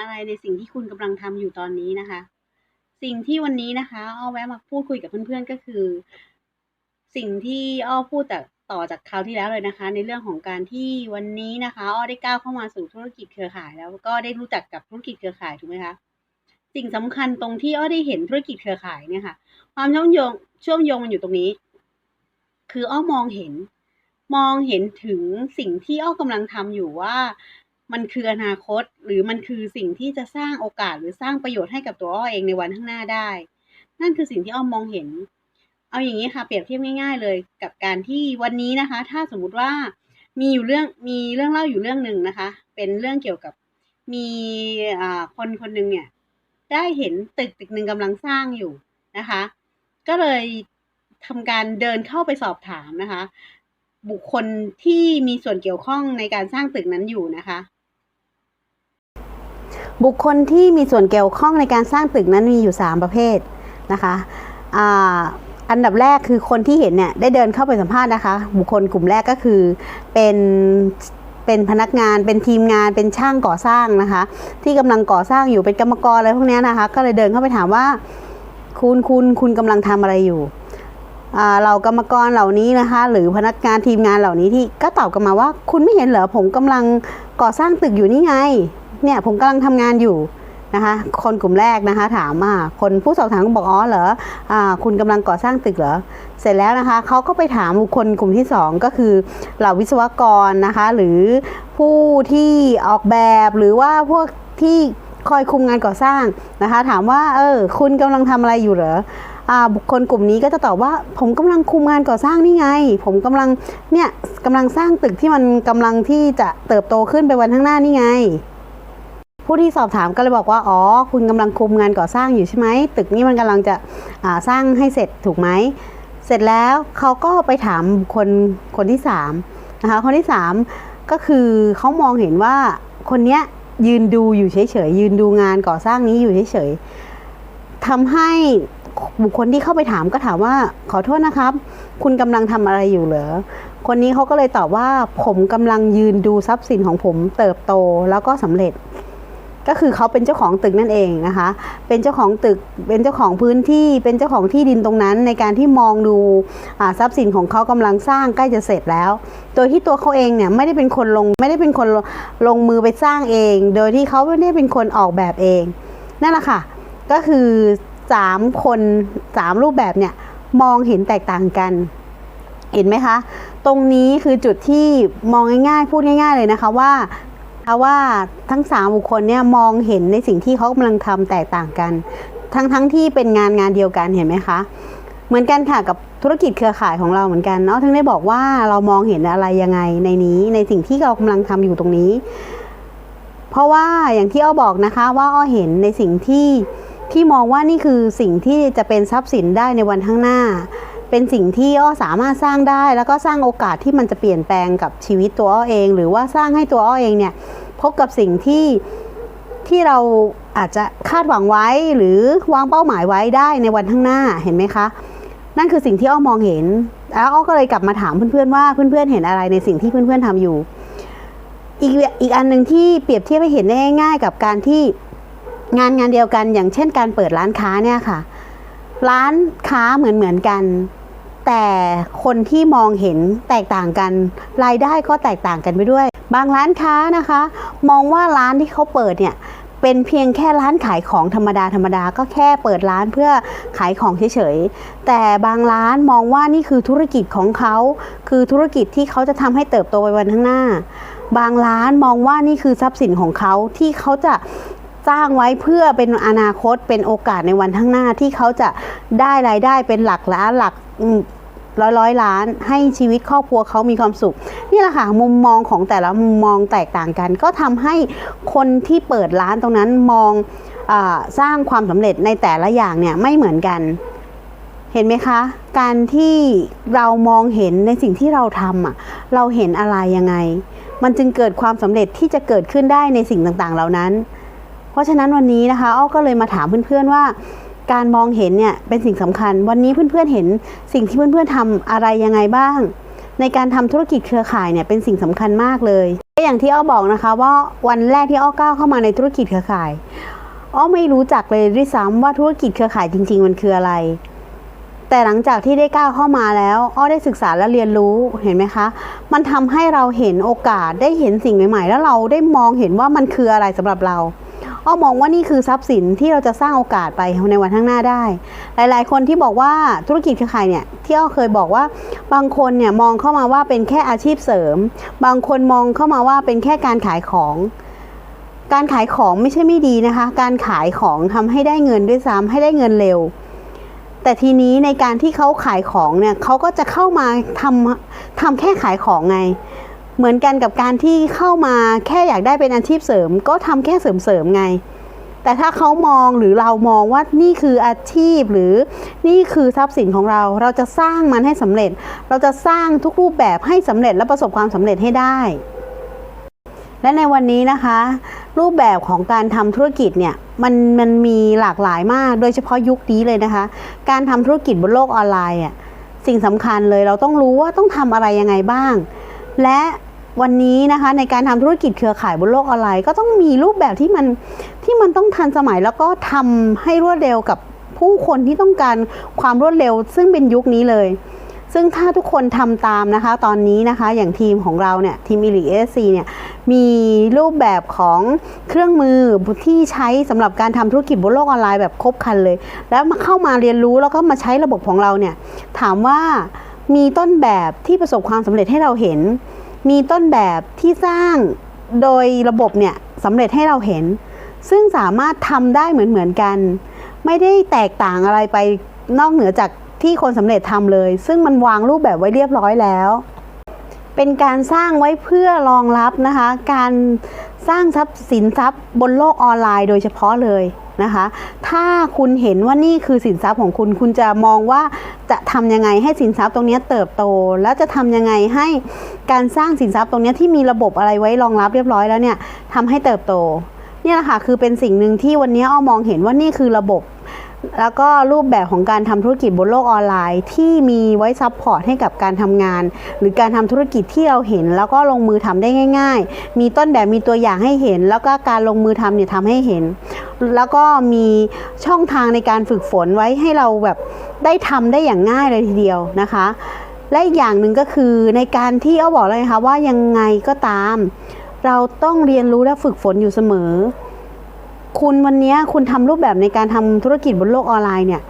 อะไรในสิ่งที่คุณกำลังทำอยู่ตอนนี้นะคะ สิ่งที่วันนี้นะคะอ้อแวะมาพูดคุยกับเพื่อนๆก็คือ สิ่งที่อ้อพูดแต่ต่อจากคราวที่แล้วเลยนะคะ ในเรื่องของการที่วันนี้นะคะอ้อได้ก้าวเข้ามาสู่ธุรกิจเครือข่าย แล้วก็ได้รู้จักกับธุรกิจเครือข่ายถูกไหมคะสิ่งสำคัญตรงที่อ้อได้เห็นธุรกิจเครือข่ายเนี่ยค่ะ ความเชื่อมโยงเชื่อมโยงมันอยู่ตรงนี้ คืออ้อมองเห็น มองเห็นถึงสิ่งที่อ้อกำลังทำอยู่ว่า มันคืออนาคต หรือมันคือสิ่งที่จะสร้างโอกาสหรือสร้างประโยชน์ให้กับตัวอ้อเองในวันข้างหน้าได้ นั่นคือสิ่งที่อ้อมมองเห็น เอาอย่างนี้ค่ะ เปรียบเทียบง่ายๆ เลยกับการที่วันนี้นะคะ ถ้าสมมุติว่ามีอยู่เรื่องมีเรื่องเล่าอยู่เรื่องหนึ่งนะคะ เป็นเรื่องเกี่ยวกับมีอ่าคนคนหนึ่งเนี่ย ได้เห็นตึกตึกหนึ่งกำลังสร้างอยู่นะคะ ก็เลยทำการเดินเข้าไปสอบถามนะคะ บุคคลที่มีส่วนเกี่ยวข้องในการสร้างตึกนั้นอยู่นะคะ บุคคลที่มีส่วนเกี่ยวข้องในการสร้างตึกนั้นมีอยู่ 3 ประเภทนะคะอ่าอันดับแรกคือคนที่เห็นเนี่ยได้เดินเข้าไปสัมภาษณ์นะคะ บุคคลกลุ่มแรกก็คือเป็นเป็นพนักงานเป็นทีมงานเป็นช่างก่อสร้างนะคะ ที่กำลังก่อสร้างอยู่เป็นกรรมกรอะไรพวกนี้นะคะ ก็เลยเดินเข้าไปถามว่า คุณคุณคุณกำลังทำอะไรอยู่เรากรรมกรเหล่านี้นะคะ หรือพนักงานทีมงานเหล่านี้ที่ก็ตอบกลันมาว่า คุณไม่เห็นเหรอผมกำลังก่อสร้างตึกอยู่นี่ไง เนี่ยผมกำลังทำงานอยู่นะคะคนกลุ่มแรกนะคะถามมาคนผู้สอบถามก็บอกอ๋อเหรออ่าคุณกำลังก่อสร้างตึกเหรอเสร็จแล้วนะคะเขาก็ไปถามบุคคลกลุ่มที่สองก็คือเหล่าวิศวกรนะคะหรือผู้ที่ออกแบบหรือว่าพวกที่คอยคุมงานก่อสร้างนะคะถามว่าเออคุณกำลังทำอะไรอยู่เหรออ่าบุคคลกลุ่มนี้ก็จะตอบว่าผมกำลังคุมงานก่อสร้างนี่ไง ผมกำลังเนี่ยกำลังสร้างตึกที่มันกำลังที่จะเติบโตขึ้นไปวันข้างหน้านี่ไง ผู้ที่สอบถามก็เลยบอกว่า อ๋อ คุณกำลังคุมงานก่อสร้างอยู่ใช่ไหม ตึกนี้มันกำลังจะสร้างให้เสร็จถูกไหม เสร็จแล้วเขาก็ไปถามคนคนที่สามนะคะ คนที่สามก็คือเขามองเห็นว่าคนเนี้ยยืนดูอยู่เฉยๆ ยืนดูงานก่อสร้างนี้อยู่เฉยๆทำให้บุคคลที่เข้าไปถามก็ถามว่าขอโทษนะครับ คุณกำลังทำอะไรอยู่เหรอคนนี้เขาก็เลยตอบว่าผมกำลังยืนดูทรัพย์สินของผมเติบโตแล้วก็สำเร็จ ก็คือเขาเป็นเจ้าของตึกนั่นเองนะคะ เป็นเจ้าของตึก เป็นเจ้าของพื้นที่ เป็นเจ้าของที่ดินตรงนั้น ในการที่มองดูทรัพย์สินของเขากำลังสร้างใกล้จะเสร็จแล้ว โดยที่ตัวเขาเองเนี่ยไม่ได้เป็นคนลง ไม่ได้เป็นคนลงมือไปสร้างเอง โดยที่เขาไม่ได้เป็นคนออกแบบเอง นั่นแหละค่ะ ก็คือสามคนสามรูปแบบเนี่ยมองเห็นแตกต่างกัน เห็นไหมคะ ตรงนี้คือจุดที่มองง่ายๆ พูดง่าย ๆเลยนะคะว่า เอาว่าทั้งสามบุคคลเนี่ยมองเห็นในสิ่งที่เขากำลังทำแตกต่างกัน ทั้งทั้งที่เป็นงานงานเดียวกันเห็นไหมคะเหมือนกันค่ะกับธุรกิจเครือข่ายของเราเหมือนกันเนาะถึงได้บอกว่าเรามองเห็นอะไรยังไงในนี้ ในสิ่งที่เรากำลังทำอยู่ตรงนี้ เพราะว่าอย่างที่อ้อบอกนะคะว่าอ้อเห็นในสิ่งที่ที่มองว่านี่คือสิ่งที่จะเป็นทรัพย์สินได้ในวันข้างหน้า เป็นสิ่งที่อ้อสามารถสร้างได้ แล้วก็สร้างโอกาสที่มันจะเปลี่ยนแปลงกับชีวิตตัวอ้อเอง หรือว่าสร้างให้ตัวอ้อเองเนี่ยพบกับสิ่งที่ที่เราอาจจะคาดหวังไว้หรือวางเป้าหมายไว้ได้ในวันข้างหน้าเห็นไหมคะ นั่นคือสิ่งที่อ้อมองเห็น แล้วอ้อก็เลยกลับมาถามเพื่อนๆว่าเพื่อนๆเห็นอะไรในสิ่งที่เพื่อนๆทำอยู่ อีกอีกอันหนึ่งที่เปรียบเทียบให้เห็นได้ง่าย ๆ กับการที่งานงานเดียวกัน อย่างเช่นการเปิดร้านค้าเนี่ยค่ะ ร้านค้าเหมือนเหมือนกัน แต่คนที่มองเห็นแตกต่างกัน รายได้ก็แตกต่างกันไปด้วย บางร้านค้านะคะ มองว่าร้านที่เขาเปิดเนี่ยเป็นเพียงแค่ร้านขายของธรรมดาธรรมดาก็แค่เปิดร้านเพื่อขายของเฉยๆ แต่บางร้านมองว่านี่คือธุรกิจของเขา คือธุรกิจที่เขาจะทำให้เติบโตไปวันข้างหน้า บางร้านมองว่านี่คือทรัพย์สินของเขาที่เขาจะ สร้างไว้เพื่อเป็นอนาคตเป็นโอกาสในวันข้างหน้าที่เขาจะได้รายได้เป็นหลักล้านหลักร้อยร้อยล้าน ให้ชีวิตครอบครัวเขามีความสุข นี่แหละค่ะมุมมองของแต่ละมุมมองแตกต่างกัน ก็ทำให้คนที่เปิดร้านตรงนั้นมองอสร้างความสำเร็จในแต่ละอย่างเนี่ยไม่เหมือนกัน เห็นไหมคะ การที่เรามองเห็นในสิ่งที่เราทำอะเราเห็นอะไรยังไง มันจึงเกิดความสำเร็จที่จะเกิดขึ้นได้ในสิ่งต่างๆ เหล่านั้น เพราะฉะนั้นวันนี้นะคะอ้อก็เลยมาถามเพื่อนๆว่าการมองเห็นเนี่ยเป็นสิ่งสำคัญ วันนี้เพื่อนๆเห็นสิ่งที่เพื่อนๆทำอะไรยังไงบ้าง ในการทำธุรกิจเครือข่ายเนี่ยเป็นสิ่งสำคัญมากเลยอย่างที่อ้อบอกนะคะ ว่าวันแรกที่อ้อก้าวเข้ามาในธุรกิจเครือข่ายอ้อไม่รู้จักเลยด้วยซ้ำว่าธุรกิจเครือข่ายจริง ๆ มันคืออะไร แต่หลังจากที่ได้ก้าวเข้ามาแล้วอ้อได้ศึกษาและเรียนรู้เห็นไหมคะ มันทำให้เราเห็นโอกาสได้เห็นสิ่งใหม่ๆ แล้วเราได้มองเห็นว่ามันคืออะไรสำหรับเรา อ้อมองว่านี่คือทรัพย์สินที่เราจะสร้างโอกาสไปในวันข้างหน้าได้ หลาย ๆ คนที่บอกว่าธุรกิจเครือข่ายเนี่ยที่อ้อเคยบอกว่าบางคนเนี่ยมองเข้ามาว่าเป็นแค่อาชีพเสริม บางคนมองเข้ามาว่าเป็นแค่การขายของการขายของไม่ใช่ไม่ดีนะคะ การขายของทำให้ได้เงินด้วยซ้ำให้ได้เงินเร็ว แต่ทีนี้ในการที่เขาขายของเนี่ยเขาก็จะเข้ามาทำทำแค่ขายของไง เหมือนกันกับการที่เข้ามาแค่อยากได้เป็นอาชีพเสริม ก็ทำแค่เสริมๆไง แต่ถ้าเขามองหรือเรามองว่านี่คืออาชีพหรือนี่คือทรัพย์สินของเรา เราจะสร้างมันให้สำเร็จ เราจะสร้างทุกรูปแบบให้สำเร็จและประสบความสำเร็จให้ได้ และในวันนี้นะคะ รูปแบบของการทำธุรกิจเนี่ยมันมันมีหลากหลายมาก โดยเฉพาะยุคนี้เลยนะคะ การทำธุรกิจบนโลกออนไลน์อะสิ่งสำคัญเลยเราต้องรู้ว่าต้องทำอะไรยังไงบ้าง และ วันนี้นะคะในการทำธุรกิจเครือข่ายบนโลกออนไลน์ก็ต้องมีรูปแบบที่มันที่มันต้องทันสมัยแล้วก็ทำให้รวดเร็วกับผู้คนที่ต้องการความรวดเร็ว ซึ่งเป็นยุคนี้เลย ซึ่งถ้าทุกคนทำตามนะคะ ตอนนี้นะคะอย่างทีมของเราเนี่ยทีมอิลิเอซีเนี่ยมีรูปแบบของเครื่องมือที่ใช้สำหรับการทำธุรกิจบนโลกออนไลน์แบบครบครันเลย แล้วมาเข้ามาเรียนรู้แล้วก็มาใช้ระบบของเราเนี่ยถามว่ามีต้นแบบที่ประสบความสำเร็จให้เราเห็น มีต้นแบบที่สร้างโดยระบบเนี่ยสำเร็จให้เราเห็น ซึ่งสามารถทำได้เหมือนเหมือนๆกัน ไม่ได้แตกต่างอะไรไปนอกเหนือจากที่คนสำเร็จทำเลย ซึ่งมันวางรูปแบบไว้เรียบร้อยแล้ว เป็นการสร้างไว้เพื่อรองรับนะคะ การสร้างทรัพย์สินทรัพย์บนโลกออนไลน์โดยเฉพาะเลย นะคะ ถ้าคุณเห็นว่านี่คือสินทรัพย์ของคุณ คุณจะมองว่าจะทำยังไงให้สินทรัพย์ตรงนี้เติบโต แล้วจะทำยังไงให้การสร้างสินทรัพย์ตรงนี้ที่มีระบบอะไรไว้รองรับเรียบร้อยแล้วเนี่ยทำให้เติบโต เนี่ยแหละค่ะคือเป็นสิ่งหนึ่งที่วันนี้อ้อมองเห็นว่านี่คือระบบ แล้วก็รูปแบบของการทำธุรกิจบนโลกออนไลน์ ที่มีไว้ซัพพอร์ตให้กับการทำงาน หรือการทำธุรกิจที่เราเห็น แล้วก็ลงมือทำได้ง่าย ๆ มีต้นแบบมีตัวอย่างให้เห็น แล้วก็การลงมือทำเนี่ยทำให้เห็น แล้วก็มีช่องทางในการฝึกฝนไว้ให้เราแบบได้ทำได้อย่างง่ายเลยทีเดียวนะคะ และอีกอย่างหนึ่งก็คือในการที่เอ้อบอกเลยนะคะว่ายังไงก็ตาม เราต้องเรียนรู้และฝึกฝนอยู่เสมอ คุณวันนี้คุณทำรูปแบบในการทำธุรกิจบนโลกออนไลน์เนี่ย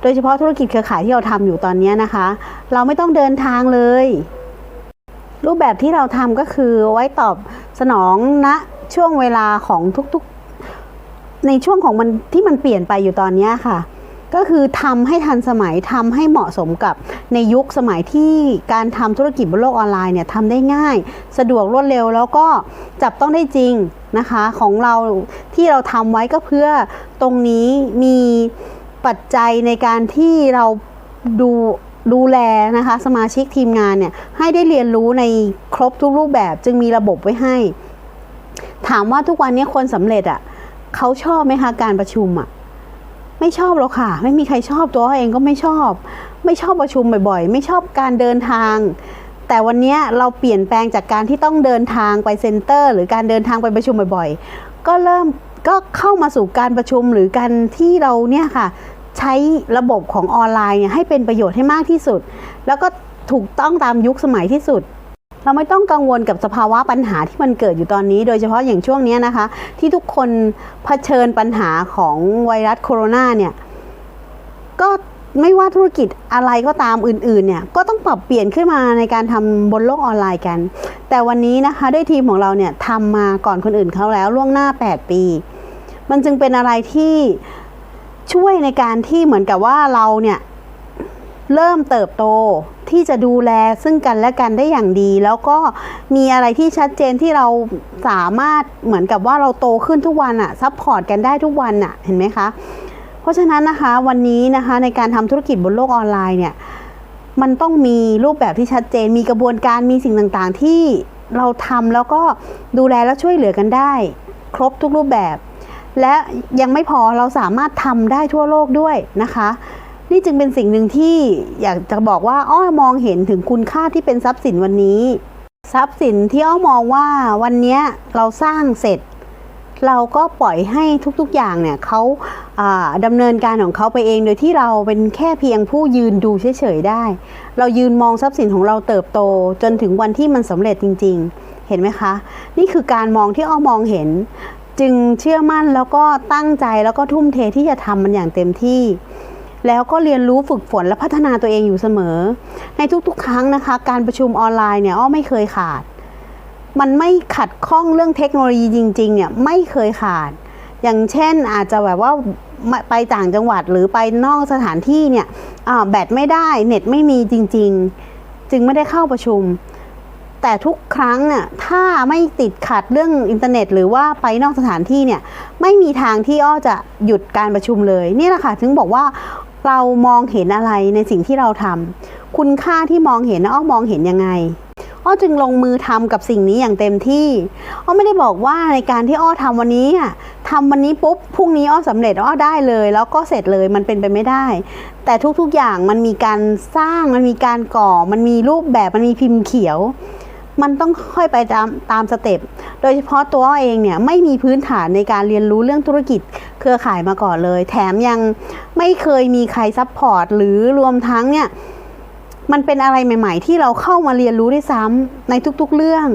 โดยเฉพาะธุรกิจเครือข่ายที่เราทำอยู่ตอนนี้นะคะ เราไม่ต้องเดินทางเลย รูปแบบที่เราทำก็คือไว้ตอบสนองณช่วงเวลาของทุกๆ ในช่วงของมันที่มันเปลี่ยนไปอยู่ตอนนี้ค่ะ ก็คือทำให้ทันสมัยทำให้เหมาะสมกับในยุคสมัยที่การทำธุรกิจบนโลกออนไลน์เนี่ยทำได้ง่าย สะดวกรวดเร็วแล้วก็จับต้องได้จริงนะคะของเราที่เราทำไว้ก็เพื่อตรงนี้มีปัจจัยในการที่เราดูดูแลนะคะสมาชิกทีมงานเนี่ยให้ได้เรียนรู้ในครบทุกรูปแบบจึงมีระบบไว้ให้ ถามว่าทุกวันนี้คนสำเร็จอะ่ะเขาชอบไหมคะการประชุมอะ ไม่ชอบหรอกค่ะ ไม่มีใครชอบตัวเองก็ไม่ชอบ ไม่ชอบประชุมบ่อยๆ ไม่ชอบการเดินทาง แต่วันนี้เราเปลี่ยนแปลงจากการที่ต้องเดินทางไปเซ็นเตอร์ หรือการเดินทางไปประชุมบ่อยๆ ก็เริ่มก็เข้ามาสู่การประชุมหรือการที่เราเนี่ยค่ะ ใช้ระบบของออนไลน์เนี่ยให้เป็นประโยชน์ให้มากที่สุด แล้วก็ถูกต้องตามยุคสมัยที่สุด เราไม่ต้องกังวลกับสภาวะปัญหาที่มันเกิดอยู่ตอนนี้ โดยเฉพาะอย่างช่วงนี้นะคะ ที่ทุกคนเผชิญปัญหาของไวรัสโคโรนาเนี่ย ก็ไม่ว่าธุรกิจอะไรก็ตามอื่นๆเนี่ยก็ต้องปรับเปลี่ยนขึ้นมาในการทำบนโลกออนไลน์กัน แต่วันนี้นะคะด้วยทีมของเราเนี่ยทำมาก่อนคนอื่นเขาแล้วล่วงหน้า 8 ปี มันจึงเป็นอะไรที่ช่วยในการที่เหมือนกับว่าเราเนี่ยเริ่มเติบโต ที่จะดูแลซึ่งกันและกันได้อย่างดี แล้วก็มีอะไรที่ชัดเจนที่เราสามารถเหมือนกับว่าเราโตขึ้นทุกวันอะซัพพอร์ตกันได้ทุกวันอะเห็นไหมคะ เพราะฉะนั้นนะคะวันนี้นะคะในการทำธุรกิจบนโลกออนไลน์เนี่ยมันต้องมีรูปแบบที่ชัดเจน มีกระบวนการมีสิ่งต่างๆ ที่เราทำแล้วก็ดูแลและช่วยเหลือกันได้ ครบทุกรูปแบบ และยังไม่พอเราสามารถทำได้ทั่วโลกด้วยนะคะ นี่จึงเป็นสิ่งหนึ่งที่อยากจะบอกว่าอ้อมองเห็นถึงคุณค่าที่เป็นทรัพย์สินวันนี้ ทรัพย์สินที่อ้อมองว่าวันนี้เราสร้างเสร็จ เราก็ปล่อยให้ทุกๆอย่างเนี่ยเขาอ่าดำเนินการของเขาไปเอง โดยที่เราเป็นแค่เพียงผู้ยืนดูเฉยๆได้ เรายืนมองทรัพย์สินของเราเติบโต จนถึงวันที่มันสำเร็จจริง ๆ เห็นไหมคะ นี่คือการมองที่อ้อมองเห็น จึงเชื่อมั่นแล้วก็ตั้งใจแล้วก็ทุ่มเทที่จะทำมันอย่างเต็มที่ แล้วก็เรียนรู้ฝึกฝนและพัฒนาตัวเองอยู่เสมอ ในทุกๆ ครั้งนะคะ การประชุมออนไลน์เนี่ยอ้อไม่เคยขาด มันไม่ขัดข้องเรื่องเทคโนโลยีจริง ๆ เนี่ยไม่เคยขาด อย่างเช่นอาจจะแบบว่าไปต่างจังหวัดหรือไปนอกสถานที่เนี่ยแบตไม่ได้เน็ตไม่มีจริง ๆ จึงไม่ได้เข้าประชุม แต่ทุกครั้งเนี่ยถ้าไม่ติดขัดเรื่องอินเทอร์เน็ต หรือว่าไปนอกสถานที่เนี่ยไม่มีทางที่อ้อจะหยุดการประชุมเลยนี่แหละค่ะถึงบอกว่า เรามองเห็นอะไรในสิ่งที่เราทำคุณค่าที่มองเห็นอ้อมองเห็นยังไง อ้อจึงลงมือทำกับสิ่งนี้อย่างเต็มที่ อ้อไม่ได้บอกว่าในการที่อ้อทำวันนี้อะทำวันนี้ปุ๊บพรุ่งนี้อ้อสำเร็จอ้อได้เลย แล้วก็เสร็จเลยมันเป็นไปไม่ได้ แต่ทุกๆอย่างมันมีการสร้างมันมีการก่อ มันมีรูปแบบมันมีพิมพ์เขียว มันต้องค่อยไปตามตามสเต็ป โดยเฉพาะตัวเองเนี่ยไม่มีพื้นฐานในการเรียนรู้เรื่องธุรกิจเครือข่ายมาก่อนเลย แถมยังไม่เคยมีใครซัพพอร์ตหรือรวมทั้งเนี่ยมันเป็นอะไรใหม่ ๆ ที่เราเข้ามาเรียนรู้ได้วยซ้ำในทุกๆเรื่อง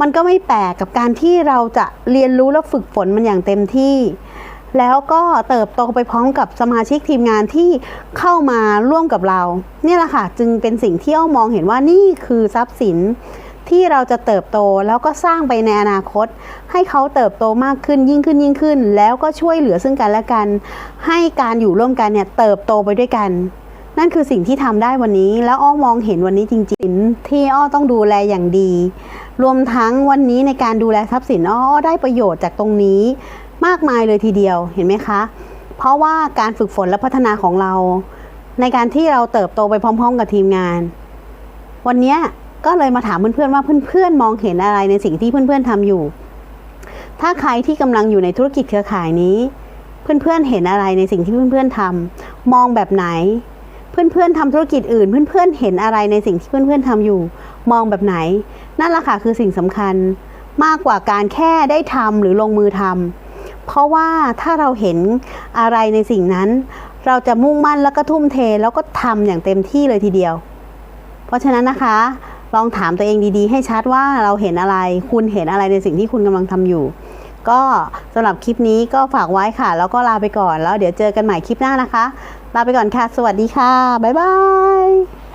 มันก็ไม่แปลกกับการที่เราจะเรียนรู้และฝึกฝนมันอย่างเต็มที่ แล้วก็เติบโตไปพร้อมกับสมาชิกทีมงานที่เข้ามาร่วมกับเรา เนี่ยแหละค่ะ จึงเป็นสิ่งที่อ้อมองเห็นว่านี่คือทรัพย์สิน ที่เราจะเติบโตแล้วก็สร้างไปในอนาคต ให้เขาเติบโตมากขึ้นยิ่งขึ้นยิ่งขึ้น แล้วก็ช่วยเหลือซึ่งกันและกัน ให้การอยู่ร่วมกันเนี่ยเติบโตไปด้วยกัน นั่นคือสิ่งที่ทำได้วันนี้ แล้วอ้อมองเห็นวันนี้จริง ๆ ที่อ้อต้องดูแลอย่างดี รวมทั้งวันนี้ในการดูแลทรัพย์สินอ้อได้ประโยชน์จากตรงนี้มากมายเลยทีเดียวเห็นไหมคะ เพราะว่าการฝึกฝนและพัฒนาของเรา ในการที่เราเติบโตไปพร้อม ๆ กับทีมงาน วันนี้ ก็เลยมาถามเพื่อนๆว่าเพื่อนๆมองเห็นอะไรในสิ่งที่เพื่อนๆทำอยู่ ถ้าใครที่กำลังอยู่ในธุรกิจเครือข่ายนี้ เพื่อนๆเห็นอะไรในสิ่งที่เพื่อนๆทำมองแบบไหน เพื่อนๆทำธุรกิจอื่น เพื่อนๆเห็นอะไรในสิ่งที่เพื่อนๆทำอยู่ มองแบบไหน นั่นแหละค่ะคือสิ่งสำคัญมากกว่าการแค่ได้ทำหรือลงมือทำเพราะว่าถ้าเราเห็นอะไรในสิ่งนั้น เราจะมุ่งมั่นแล้วก็ทุ่มเทแล้วก็ทำอย่างเต็มที่เลยทีเดียว เพราะฉะนั้นนะคะ ลองถามตัวเองดีๆ ให้ชัดว่าเราเห็นอะไร คุณเห็นอะไรในสิ่งที่คุณกำลังทำอยู่ ก็สำหรับคลิปนี้ก็ฝากไว้ค่ะ แล้วก็ลาไปก่อนแล้วเดี๋ยวเจอกันใหม่คลิปหน้านะคะ ลาไปก่อนค่ะ สวัสดีค่ะ บ๊ายบาย